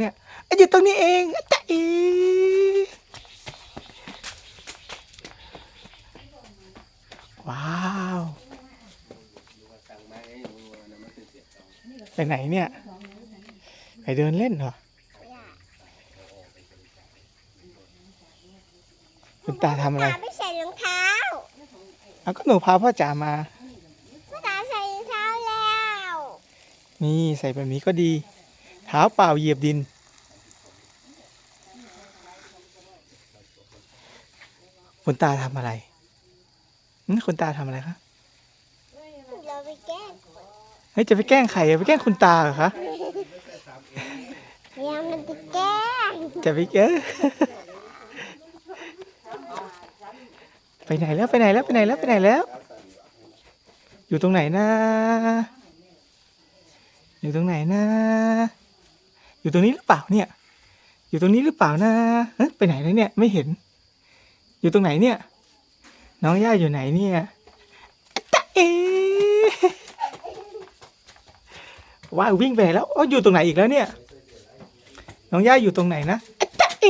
เนี่ยอะอยู่ตรงนี้เองอะจ๊ะอีว้าวไปไหนเนี่ยไปเดินเล่นเหรอคุณตาทำอะไรตาไม่ใส่รองเท้าเอาก็หนูพาพ่อจ๋ามาพ่อตาใส่รองเท้าแล้ว นี่ใส่แบบนี้ก็ดี เท้าเปล่าเหยียบดิน คุณตาทำอะไรหึคุณตาทำอะไรคะเราไปแกล้งเฮ้ยจะไปแกล้งใครอะไปแกล้งคุณตาเหรอคะเมียมันจะแกล้งจะไปเออไปไหนแล้วไปไหนแล้วไปไหนแล้วไปไหนแล้ว อยู่ตรงไหนนะ อยู่ตรงไหนนะ อยู่ตรงนี้หรือเปล่าเนี่ย อยู่ตรงนี้หรือเปล่านะเอ๊ะไปไหนแล้วเนี่ยไม่เห็น อยู่ตรงไหนเนี่ย น้องย่าอยู่ไหนเนี่ยตะเอว้าววิ่งไปไหนแล้วอ๋ออยู่ตรงไหนอีกแล้วเนี่ย น้องย่าอยู่ตรงไหนนะตะเอ